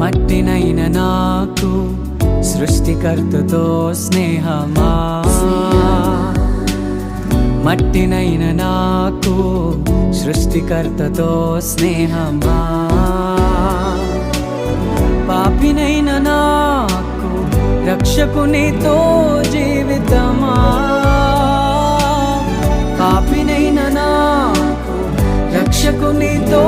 మట్టినైన నాకు సృష్టికర్తతో స్నేహమా? మట్టినైన నాకు సృష్టికర్తతో స్నేహమా? పాపినైన నాకు రక్షకునితో జీవితమా? పాపినైన నాకు రక్షకునితో